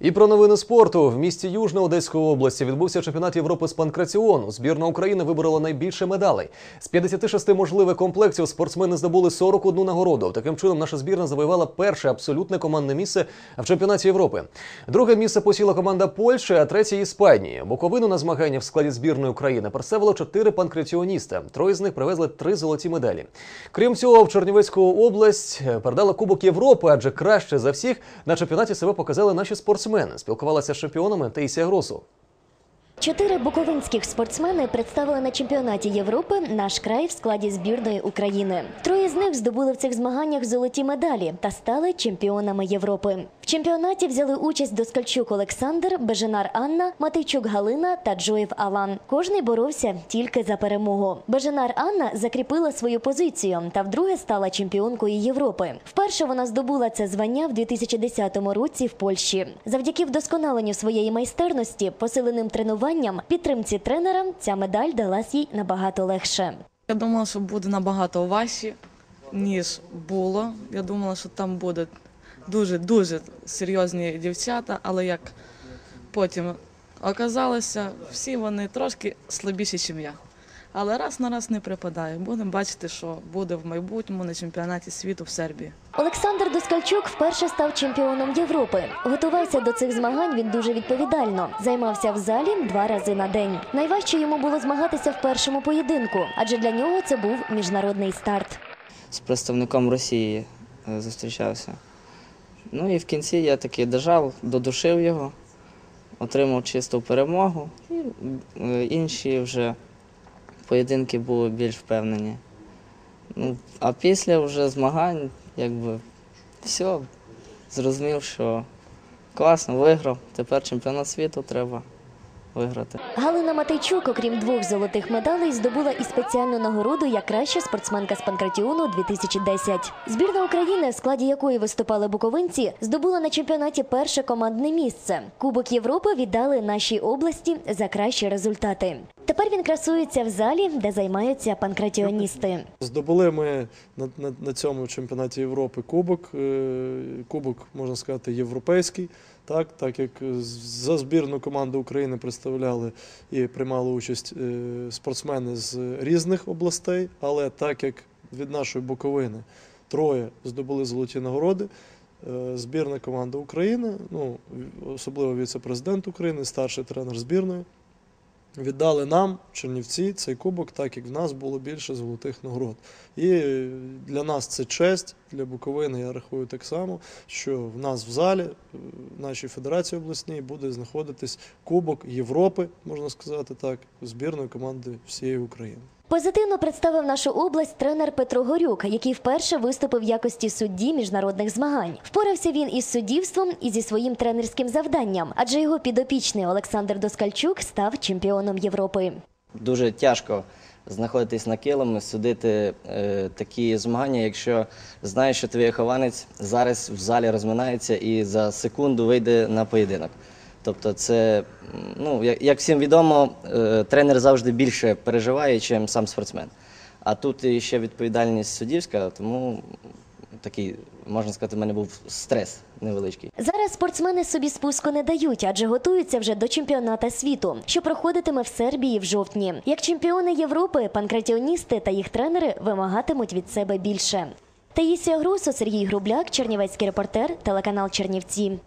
І про новини спорту в місті Южна Одеської області відбувся чемпіонат Європи з панкраціону. Збірна України виборола найбільше медалей. З 56 можливих комплектів спортсмени здобули 41 нагороду. Таким чином, наша збірна завоювала перше абсолютне командне місце в чемпіонаті Європи. Друге місце посіла команда Польщі, а третє Іспанії. Буковину на змагання в складі збірної України представило чотири панкратіоніста. Троє з них привезли три золоті медалі. Крім цього, в Чернівецьку область передала Кубок Європи, адже краще за всіх на чемпіонаті себе показали наші спортсмени. Спілкувалася з чемпіонами Таїсія Гросу. Чотири буковинських спортсмени представили на чемпіонаті Європи наш край в складі збірної України. Троє з них здобули в цих змаганнях золоті медалі та стали чемпіонами Європи. Чемпіонаті взяли участь Доскальчук Олександр, Беженар Анна, Матейчук Галина та Джоєв Алан. Кожний боровся тільки за перемогу. Беженар Анна закріпила свою позицію та вдруге стала чемпіонкою Європи. Вперше вона здобула це звання в 2010 році в Польщі. Завдяки вдосконаленню своєї майстерності, посиленим тренуванням, підтримці тренера, ця медаль далась їй набагато легше. Я думала, що буде набагато важче, ніж було. Я думала, що там будуть дуже-дуже серйозні дівчата, але як потім оказалося, всі вони трошки слабіші, ніж я. Але раз на раз не припадає. Будемо бачити, що буде в майбутньому на чемпіонаті світу в Сербії. Олександр Доскальчук вперше став чемпіоном Європи. Готувався до цих змагань він дуже відповідально. Займався в залі два рази на день. Найважче йому було змагатися в першому поєдинку, адже для нього це був міжнародний старт. з представником Росії е, зустрічався. Ну і в кінці я таки дожав, додушив його, отримав чисту перемогу. І е, інші вже поєдинки були більш впевнені. Ну, а після вже змагань, якби все, зрозумів, що класно, виграв. Тепер чемпіонат світу треба виграти. Галина Матейчук, окрім двох золотих медалей, здобула і спеціальну нагороду як краща спортсменка з панкратіону 2010. Збірна України, в складі якої виступали буковинці, здобула на чемпіонаті перше командне місце. Кубок Європи віддали нашій області за кращі результати. Тепер він красується в залі, де займаються панкратіоністи. Здобули ми на, на, на цьому чемпіонаті Європи кубок. е, Кубок, можна сказати, європейський. Так, так як за збірну команду України представляли і приймали участь е, спортсмени з різних областей, але так як від нашої Буковини троє здобули золоті нагороди, е, збірна команда України, ну особливо віце-президент України, старший тренер збірної, віддали нам, Чернівці, цей кубок, так як в нас було більше золотих нагород. І для нас це честь, для Буковини я рахую так само, що в нас в залі, е, в нашій федерації обласній, буде знаходитись Кубок Європи, можна сказати так, збірної команди всієї України. Позитивно представив нашу область тренер Петро Горюк, який вперше виступив в якості судді міжнародних змагань. Впорався він із суддівством і зі своїм тренерським завданням, адже його підопічний Олександр Доскальчук став чемпіоном Європи. дуже тяжко знаходитись на килимі, судити е, такі змагання, якщо знаєш, що твій хованець зараз в залі розминається і за секунду вийде на поєдинок. Тобто, це, ну, як, як всім відомо, е, тренер завжди більше переживає, ніж сам спортсмен. А тут ще відповідальність суддівська, тому такий, можна сказати, в мене був стрес невеличкий. Зараз спортсмени собі спуску не дають, адже готуються вже до чемпіоната світу, що проходитиме в Сербії в жовтні. Як чемпіони Європи, панкратіоністи та їх тренери вимагатимуть від себе більше. Таїсія Грусо, Сергій Грубляк, Чернівецький репортер, телеканал Чернівці.